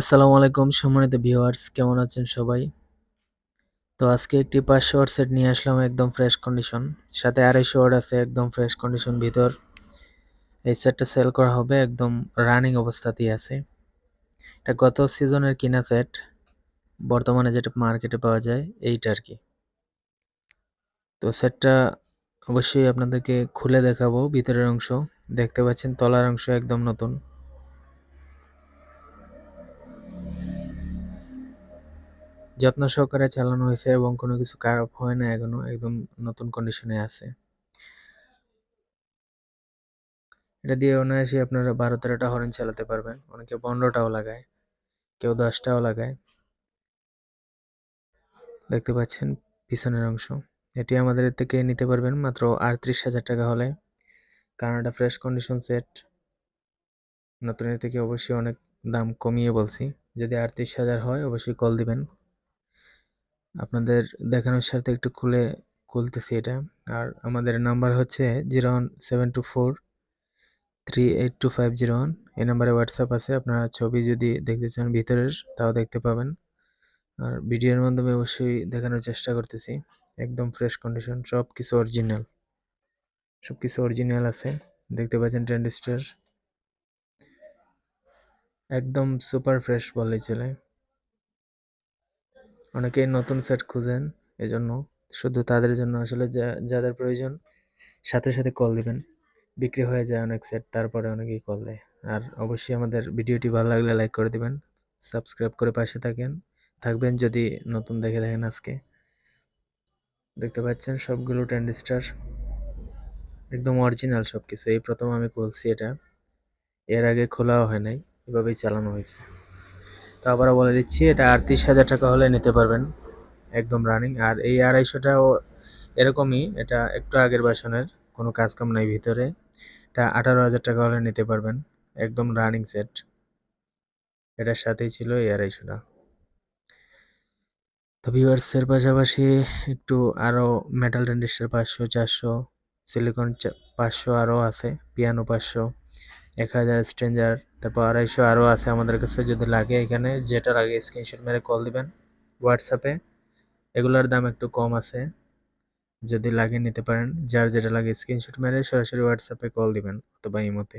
আসসালামু আলাইকুম সম্মানিত ভিউয়ার্স, কেমন আছেন সবাই? তো আজকে একটি পাঁচশো ওয়াট সেট নিয়ে আসলাম একদম ফ্রেশ কন্ডিশন সাথে আড়াইশো ওয়াট আছে একদম ফ্রেশ কন্ডিশন ভিতর। এই সেটটা সেল করা হবে একদম রানিং অবস্থাতেই আছে। এটা গত সিজনের কিনা সেট বর্তমানে যেটা মার্কেটে পাওয়া যায় এইটা আর কি। তো সেটটা অবশ্যই আপনাদেরকে খুলে দেখাবো, ভিতরের অংশ। দেখতে পাচ্ছেন তলার অংশ একদম নতুন। যত্ন সহকারে চালানো হয়েছে এবং কোনো কিছু খারাপ হয় না, এখনও একদম নতুন কন্ডিশনে আছে। এটা দিয়ে অনায়াসে আপনারা বারো তেরোটা হরেন চালাতে পারবেন। অনেকে পনেরোটাও লাগায়, কেউ দশটাও লাগায়। দেখতে পাচ্ছেন পিছনের অংশ। এটি আমাদের থেকে নিতে পারবেন মাত্র আটত্রিশ হাজার টাকা হলে। কারণ এটা ফ্রেশ কন্ডিশন সেট নতুনের থেকে অবশ্যই অনেক দাম কমিয়ে বলছি। যদি আটত্রিশ হাজার হয়, অবশ্যই কল দিবেন। আপনাদের দেখানোর সাথে একটু খুলে খুলতেছি এটা। আর আমাদের নাম্বার হচ্ছে zero one seven two four three eight two five zero one এই নাম্বারে হোয়াটসঅ্যাপ আছে, আপনারা ছবি যদি দেখতে চান ভিতরের, তাও দেখতে পাবেন। আর ভিডিওর মাধ্যমে অবশ্যই দেখানোর চেষ্টা করতেছি। একদম ফ্রেশ কন্ডিশন সব কিছু অরিজিনাল সব কিছু অরিজিনাল আছে, দেখতে পাচ্ছেন ট্রেন্ডিস্টার একদম সুপার ফ্রেশ বলেই চলে। অনেকেই নতুন সেট খুঁজেন, এজন্য শুধু তাদের জন্য আসলে যা, যাদের প্রয়োজন, সাথে সাথে কল দিবেন। বিক্রি হয়ে যায় অনেক সেট তারপরে অনেকেই কল দেয়। আর অবশ্যই আমাদের ভিডিওটি ভালো লাগলে লাইক করে দিবেন সাবস্ক্রাইব করে পাশে থাকেন। থাকবেন যদি নতুন দেখে দেখেন আজকে। দেখতে পাচ্ছেন সবগুলো ট্যান্ডিস্টার একদম অরিজিনাল সব কিছু এই প্রথম আমি খুলছি এটা। এর আগে খোলাও হয় নাই, এভাবেই চালানো হয়েছে। তো আবারও বলে দিচ্ছি, এটা আটত্রিশ হাজার টাকা হলে নিতে পারবেন, একদম রানিং আর এই আড়াইশোটাও এরকমই, এটা একটু আগের বাসনের কোনো কাজ কাম নাই ভিতরে। এটা আঠারো হাজার টাকা হলে নিতে পারবেন, একদম রানিং সেট এটার সাথেই ছিল এই আড়াইশোটা। তো ভিউয়ার্সের পাশাপাশি একটু আরও মেটাল ট্যান্ডিস্টার পাঁচশো, চারশো সিলিকন পাঁচশো আরও আছে পিয়ানো পাঁচশো। এক হাজার স্ট্রেঞ্জার, তারপর আড়াইশো আরও আছে আমাদের কাছে যদি লাগে এখানে যেটা লাগে স্ক্রিনশট মেরে কল দিবেন হোয়াটসঅ্যাপে এগুলোর দাম একটু কম আছে, যদি লাগে নিতে পারেন। যার যেটা লাগে স্ক্রিনশট মেরে সরাসরি হোয়াটসঅ্যাপে কল দিবেন অথবা ইমোতে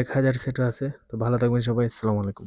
এক হাজার সেটও আছে, তো ভালো থাকবেন সবাই, আসসালামু আলাইকুম।